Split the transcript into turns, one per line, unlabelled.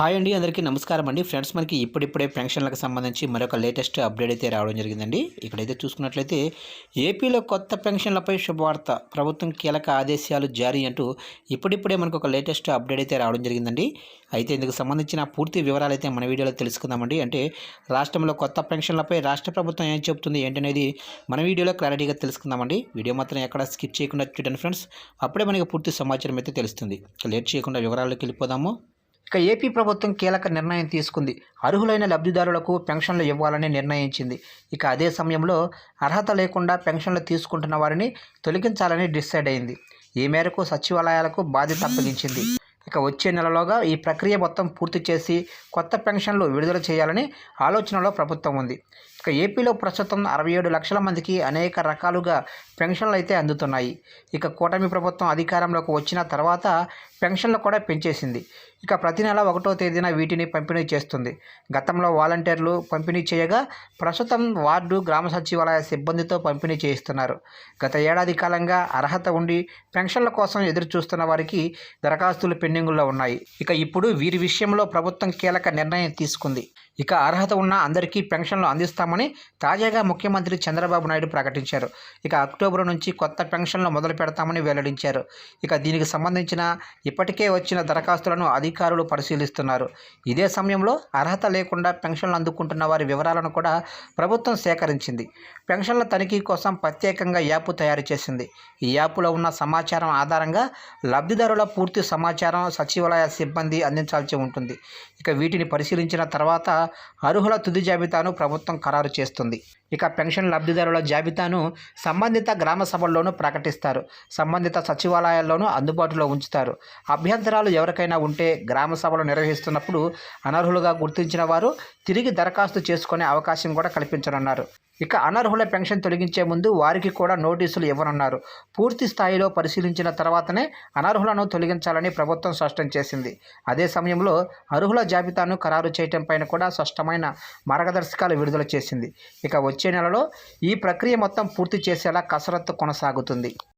Hi అండి అందరికీ నమస్కారం అండి. ఫ్రెండ్స్ మనకి ఇప్పుడిప్పుడే పెన్షన్లకు సంబంధించి మరొక లేటెస్ట్ అప్డేట్ అయితే రావడం జరిగిందండి. ఇక్కడైతే చూసుకున్నట్లయితే ఏపీలో కొత్త పెన్షన్లపై శుభవార్త ప్రభుత్వం కీలక ఆదేశాలు జారీ అంటూ ఇప్పుడిప్పుడే మనకు ఒక లేటెస్ట్ అప్డేట్ అయితే రావడం జరిగిందండి. అయితే ఇందుకు సంబంధించిన పూర్తి వివరాలు అయితే మన వీడియోలో తెలుసుకుందామండి. అంటే రాష్ట్రంలో కొత్త పెన్షన్లపై రాష్ట్ర ప్రభుత్వం ఏం చెబుతుంది ఏంటనేది మన వీడియోలో క్లారిటీగా తెలుసుకుందామండి. వీడియో మాత్రం ఎక్కడ స్కిప్ చేయకుండా చూడండి ఫ్రెండ్స్. అప్పుడే మనకి పూర్తి సమాచారం అయితే తెలుస్తుంది. లేట్ చేయకుండా వివరాల్లోకి వెళ్ళిపోదాము. ఇక ఏపీ ప్రభుత్వం కీలక నిర్ణయం తీసుకుంది. అర్హులైన లబ్ధిదారులకు పెన్షన్లు ఇవ్వాలని నిర్ణయించింది. ఇక అదే సమయంలో అర్హత లేకుండా పెన్షన్లు తీసుకుంటున్న వారిని తొలగించాలని డిసైడ్ అయింది. ఈ మేరకు సచివాలయాలకు బాధ్యత అప్పగించింది. ఇక వచ్చే నెలలోగా ఈ ప్రక్రియ మొత్తం పూర్తి చేసి కొత్త పెన్షన్లు విడుదల చేయాలని ఆలోచనలో ప్రభుత్వం ఉంది. ఇక ఏపీలో ప్రస్తుతం అరవై ఏడు లక్షల మందికి అనేక రకాలుగా పెన్షన్లు అయితే అందుతున్నాయి. ఇక కూటమి ప్రభుత్వం అధికారంలోకి వచ్చిన తర్వాత పెన్షన్లు కూడా పెంచేసింది. ఇక ప్రతి నెల ఒకటో తేదీన వీటిని పంపిణీ చేస్తుంది. గతంలో వాలంటీర్లు పంపిణీ చేయగా ప్రస్తుతం వార్డు గ్రామ సచివాలయ సిబ్బందితో పంపిణీ చేయిస్తున్నారు. గత ఏడాది కాలంగా అర్హత ఉండి పెన్షన్ల కోసం ఎదురు చూస్తున్న వారికి దరఖాస్తులు పెండింగుల్లో ఉన్నాయి. ఇక ఇప్పుడు వీరి విషయంలో ప్రభుత్వం కీలక నిర్ణయం తీసుకుంది. ఇక అర్హత ఉన్న అందరికీ పెన్షన్లు అందిస్తామని తాజాగా ముఖ్యమంత్రి చంద్రబాబు నాయుడు ప్రకటించారు. ఇక అక్టోబర్ నుంచి కొత్త పెన్షన్లు మొదలు పెడతామని వెల్లడించారు. ఇక దీనికి సంబంధించిన ఇప్పటికే వచ్చిన దరఖాస్తులను అధికారులు పరిశీలిస్తున్నారు. ఇదే సమయంలో అర్హత లేకుండా పెన్షన్లు అందుకుంటున్న వారి వివరాలను కూడా ప్రభుత్వం సేకరించింది. పెన్షన్ల తనిఖీ కోసం ప్రత్యేకంగా యాప్ తయారు చేసింది. ఈ యాప్లో ఉన్న సమాచారం ఆధారంగా లబ్ధిదారుల పూర్తి సమాచారం సచివాలయ సిబ్బంది అందించాల్సి ఉంటుంది. ఇక వీటిని పరిశీలించిన తర్వాత అర్హుల తుది జాబితాను ప్రభుత్వం ఖరారు చేస్తుంది. ఇక పెన్షన్ లబ్ధిదారుల జాబితాను సంబంధిత గ్రామ సభల్లోనూ ప్రకటిస్తారు. సంబంధిత సచివాలయాల్లోనూ అందుబాటులో ఉంచుతారు. అభ్యంతరాలు ఎవరికైనా ఉంటే గ్రామ సభలు నిర్వహిస్తున్నప్పుడు అనర్హులుగా గుర్తించిన వారు తిరిగి దరఖాస్తు చేసుకునే అవకాశం కూడా కల్పించనున్నారు. ఇక అనర్హుల పెన్షన్ తొలగించే ముందు వారికి కూడా నోటీసులు ఇవ్వనున్నారు. పూర్తి స్థాయిలో పరిశీలించిన తర్వాతనే అనర్హులను తొలగించాలని ప్రభుత్వం స్పష్టం చేసింది. అదే సమయంలో అర్హుల జాబితాను ఖరారు చేయటం పైన కూడా స్పష్టమైన మార్గదర్శకాలు విడుదల చేసింది. ఇక వచ్చే నెలలో ఈ ప్రక్రియ మొత్తం పూర్తి చేసేలా కసరత్తు కొనసాగుతుంది.